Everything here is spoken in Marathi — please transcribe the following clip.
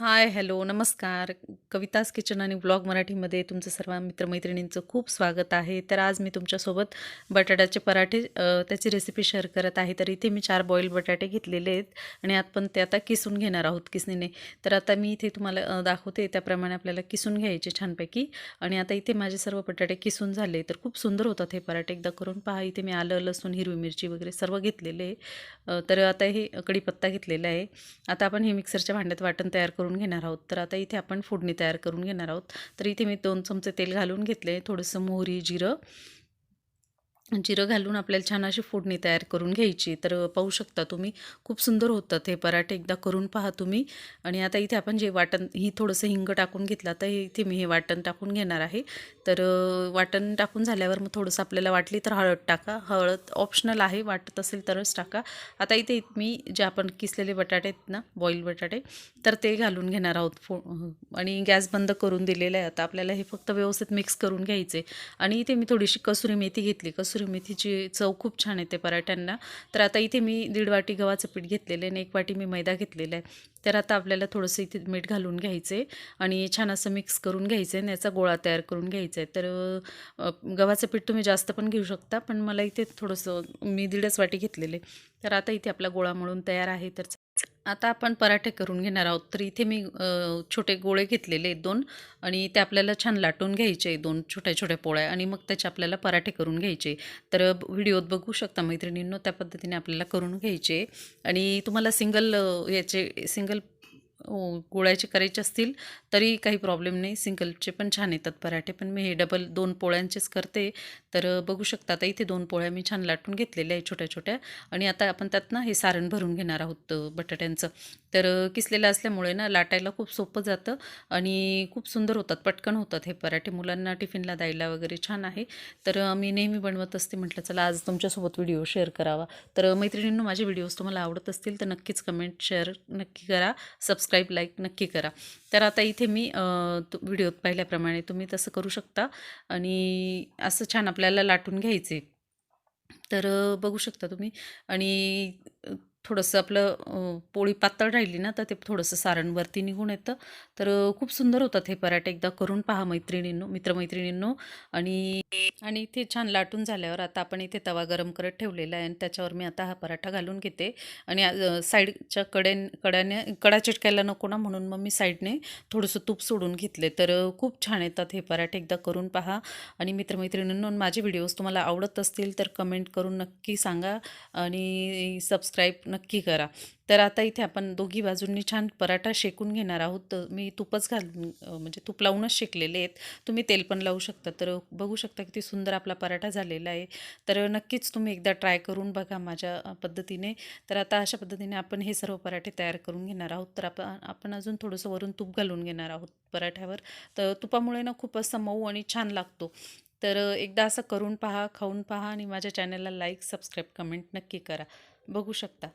हाय, हॅलो, नमस्कार. कविताज किचन आणि ब्लॉग मराठीमध्ये तुमचं सर्व मित्रमैत्रिणींचं खूप स्वागत आहे. तर आज मी तुमच्यासोबत बटाट्याचे पराठे त्याची रेसिपी शेअर करत आहे. तर इथे मी चार बॉईल बटाटे घेतलेले आहेत आणि आत पण ते आता किसून घेणार आहोत किसणीने. तर आता मी इथे तुम्हाला दाखवते त्याप्रमाणे आपल्याला किसून घ्यायचे छानपैकी आणि आता इथे माझे सर्व बटाटे किसून झाले. तर खूप सुंदर होतात हे पराठे. एकदा करून पहा. इथे मी आलं, लसूण, हिरवी मिरची वगैरे सर्व घेतलेले आहे. तर आता हे कढीपत्ता घेतलेला आहे. आता आपण हे मिक्सरच्या भांड्यात वाटण तयार करून घेणार आहोत. तर आता इथे आपण फोडणी तयार करून घेणार आहोत. तर इथे मी दोन चमचे तेल घालून घेतले. थोडंसं मोहरी जिरं. जिरं घालून आपल्याला छान अशी फोडणी तयार करून घ्यायची. तर पाहू शकता तुम्ही खूप सुंदर होतात हे पराठे. एकदा करून पहा तुम्ही. आणि आता इथे आपण जे वाटण ही थोडंसं हिंग टाकून घेतला तर इथे मी हे वाटण टाकून घेणार आहे. तर वाटण टाकून झाल्यावर मग थोडंसं आपल्याला वाटली तर हळद टाका. हळद ऑप्शनल आहे वाटत असेल तरच टाका. आता इथे मी जे आपण किसलेले बटाटे आहेत ना बॉईल बटाटे तर ते घालून घेणार आहोत. फो आणि गॅस बंद करून दिलेलं आहे. आता आपल्याला हे फक्त व्यवस्थित मिक्स करून घ्यायचे. आणि इथे मी थोडीशी कसुरी मेथी घेतली. कसुरी कसुरी मेथीची चव खूप छान येते पराठ्यांना. तर आता इथे मी दीड वाटी गव्हाचं पीठ घेतलेलं आहे आणि एक वाटी मी मैदा घेतलेला आहे. तर आता आपल्याला थोडंसं इथे मीठ घालून घ्यायचं आहे आणि छान असं मिक्स करून घ्यायचं आहे आणि याचा गोळा तयार करून घ्यायचा आहे. तर गव्हाचं पीठ तुम्ही जास्त पण घेऊ शकता पण मला इथे थोडंसं मी दीडच वाटी घेतलेले तर आता इथे आपला गोळा म्हणून तयार आहे. तर आता आपण पराठे करून घेणार आहोत. तर इथे मी छोटे गोळे घेतलेले आहेत दोन आणि ते आपल्याला छान लाटून घ्यायचे दोन छोट्या छोट्या पोळ्या आणि मग त्याचे आपल्याला पराठे करून घ्यायचे. तर व्हिडिओत बघू शकता मैत्रिणींनो त्या पद्धतीने आपल्याला करून घ्यायचे. आणि तुम्हाला सिंगल याचे सिंगल गोळ्याचे करायचे असतील तरी काही प्रॉब्लेम नाही. सिंगलचे पण छान येतात पराठे. पण मी हे डबल दोन पोळ्यांचेच करते. तर बघू शकता आता इथे दोन पोळ्या मी छान लाटून घेतलेल्या आहे छोट्या छोट्या. आणि आता आपण त्यात ना हे सारण भरून घेणार आहोत बटाट्यांचं. तर किसलेलं असल्यामुळे ना लाटायला खूप सोपं जातं आणि खूप सुंदर होतात पटकन होतात हे पराठे. मुलांना टिफिनला द्यायला वगैरे छान आहे. तर मी नेहमी बनवत असते म्हटलं चला आज तुमच्यासोबत व्हिडिओ शेअर करावा. तर मैत्रिणींनो माझे व्हिडिओज तुम्हाला आवडत असतील तर नक्कीच कमेंट शेअर नक्की करा. सबस्क्राईब लाईक नक्की करा. तर आता इथे मी व्हिडिओत पाहिल्याप्रमाणे तुम्ही तसं करू शकता. आणि असं छान आपल्याला लाटून घ्यायचे तर बघू शकता तुम्ही. आणि थोडंसं आपलं पोळी पातळ राहिली ना तर ते थोडंसं सारणवरती निघून येतं. तर खूप सुंदर होतात हे पराठे. एकदा करून पहा मैत्रिणींनो मित्रमैत्रिणींनो. आणि आणि इथे छान लाटून झाल्यावर आता आपण इथे तवा गरम करत ठेवलेला आहे आणि त्याच्यावर मी आता हा पराठा घालून घेते. आणि साईडच्या कडे कड्याने कडा चिटकायला नको ना म्हणून मग मी साईडने थोडंसं तूप सोडून घेतले. तर खूप छान येतात हे पराठे. एकदा करून पहा. आणि मित्रमैत्रिणींनो माझे व्हिडिओज तुम्हाला आवडत असतील तर कमेंट करून नक्की सांगा. आणि सबस्क्राईब नक्की करा. तर आता इथे आपण दोघी बाजूंनी छान पराठा शेकून घेणार आहोत. मी तुपच घालून म्हणजे तूप लावूनच शेकलेले आहेत. तुम्ही तेल पण लावू शकता. तर बघू शकता किती सुंदर आपला पराठा झालेला आहे. तर नक्कीच तुम्ही एकदा ट्राय करून बघा माझ्या पद्धतीने. तर आता अशा पद्धतीने आपण हे सर्व पराठे तयार करून घेणार आहोत. तर आपण आपण अजून थोडंसं वरून तूप घालून घेणार आहोत पराठ्यावर. तर तुपामुळे ना खूप असं मऊ आणि छान लागतो. तर एकदा असं करून पहा खाऊन पहा आणि माझ्या चॅनलला लाईक सबस्क्राईब कमेंट नक्की करा. बघू शकता.